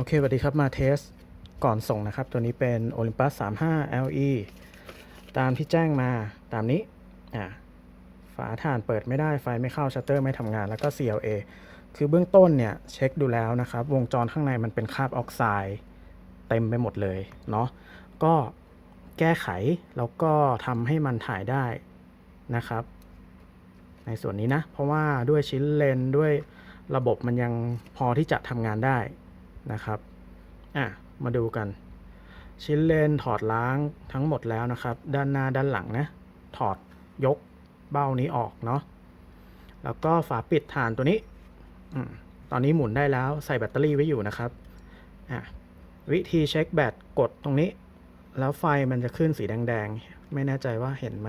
โอเคสวัสดีครับ มาเทสก่อนส่งนะครับ ตัวนี้เป็น Olympus 35 LE ตามที่แจ้งมาตามนี้อะฝาถ่านเปิดไม่ได้ ไฟไม่เข้า ชัตเตอร์ไม่ทำงาน แล้วก็ CLA คือเบื้องต้นเนี่ย เช็คดูแล้วนะครับ วงจรข้างในมันเป็นคราบออกไซด์เต็มไปหมดเลยเนาะ ก็แก้ไขแล้วก็ทำให้มันถ่ายได้นะครับ ในส่วนนี้นะ เพราะว่าด้วยชิ้นเลนด้วยระบบมันยังพอที่จะทำงานได้ นะครับอะมาดูกัน ชิ้นเลนถอดล้างทั้งหมดแล้วนะครับ ด้านหน้าด้านหลังนะถอดยกเบ้านี้ออกเนาะแล้วก็ฝาปิดฐานตัวนี้อมตอนนี้หมุนได้แล้วใส่แบตเตอรี่ไว้อยู่นะครับอะวิธีเช็คแบตกดตรงนี้ แล้วไฟมันจะขึ้นสีแดงๆ ไม่แน่ใจว่าเห็นไหม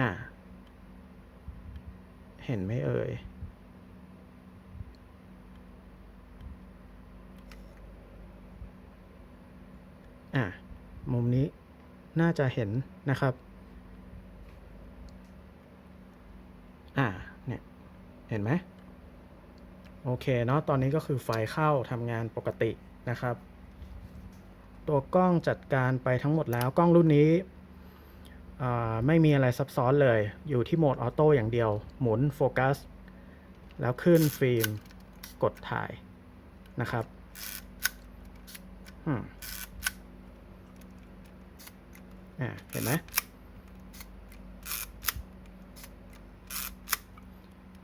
อะเห็นไหมเอ่ย อะมุมนี้น่าจะเห็นนะครับ อ่า เนี่ย เห็นไหม โอเคเนาะ ตอนนี้ก็คือไฟเข้าทำงานปกตินะครับ ตัวกล้องจัดการไปทั้งหมดแล้ว กล้องรุ่นนี้ ไม่มีอะไรซับซ้อนเลย อยู่ที่โหมดออโต้อย่างเดียว หมุนโฟกัส แล้วขึ้นฟิล์ม กดถ่ายนะครับ อืม อ่าเห็นไหม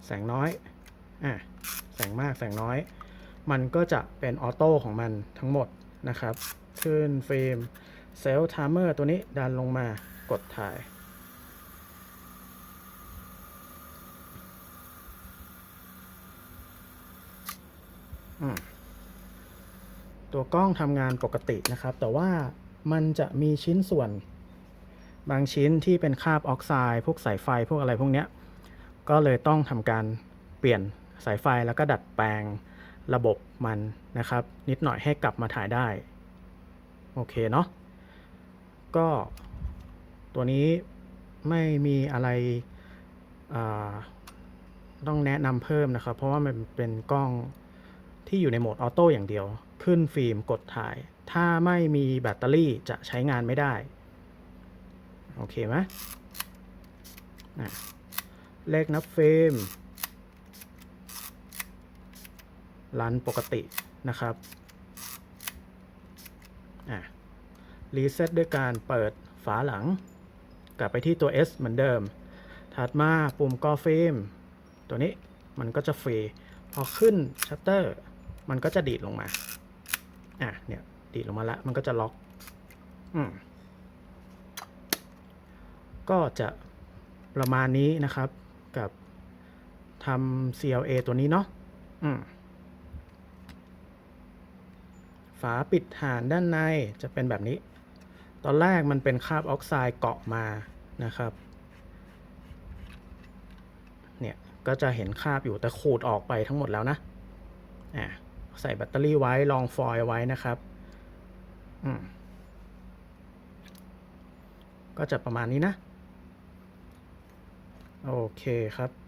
แสงน้อยอ่าแสงมากแสงน้อย มันก็จะเป็นออโต้ของมันทั้งหมดนะครับ ขึ้นฟิล์มเซลล์ไทม์เมอร์ตัวนี้ดันลงมากดถ่ายตัวกล้องทำงานปกตินะครับ แต่ว่ามันจะมีชิ้นส่วน บางชิ้นที่เป็นคาบออกไซด์พวกสายไฟพวกอะไรพวกเนี้ยก็เลยต้องทำการเปลี่ยนสายไฟแล้วก็ดัดแปลงระบบมันนะครับ นิดหน่อยให้กลับมาถ่ายได้ โอเคเนาะก็ตัวนี้ไม่มีอะไรต้องแนะนำเพิ่มนะครับ เพราะว่ามันเป็นกล้องที่อยู่ในโหมดออโต้อย่างเดียว ขึ้นฟิล์มกดถ่าย ถ้าไม่มีแบตเตอรี่จะใช้งานไม่ได้ โอเคไหมอะเลขนับเฟรมรันปกตินะครับอะรีเซ็ตด้วยการเปิดฝาหลัง กลับไปที่ตัว S เหมือนเดิม ถัดมาปุ่มกอฟิล์มตัวนี้มันก็จะฟรี พอขึ้นชัตเตอร์มันก็จะดีดลงมา อะเนี่ย ดีดลงมาแล้วมันก็จะล็อก อืม ก็จะประมาณนี้นะครับกับทำ CLA ตัวนี้เนาะอืมฝาปิดฐานด้านในจะเป็นแบบนี้ ตอนแรกมันเป็นคราบออกไซด์เกาะมานะครับ เนี่ยก็จะเห็นคราบอยู่แต่ขูดออกไปทั้งหมดแล้วนะอ่าใส่แบตเตอรี่ไว้รองฟอยล์ไว้นะครับอืมก็จะประมาณนี้นะ โอเคครับ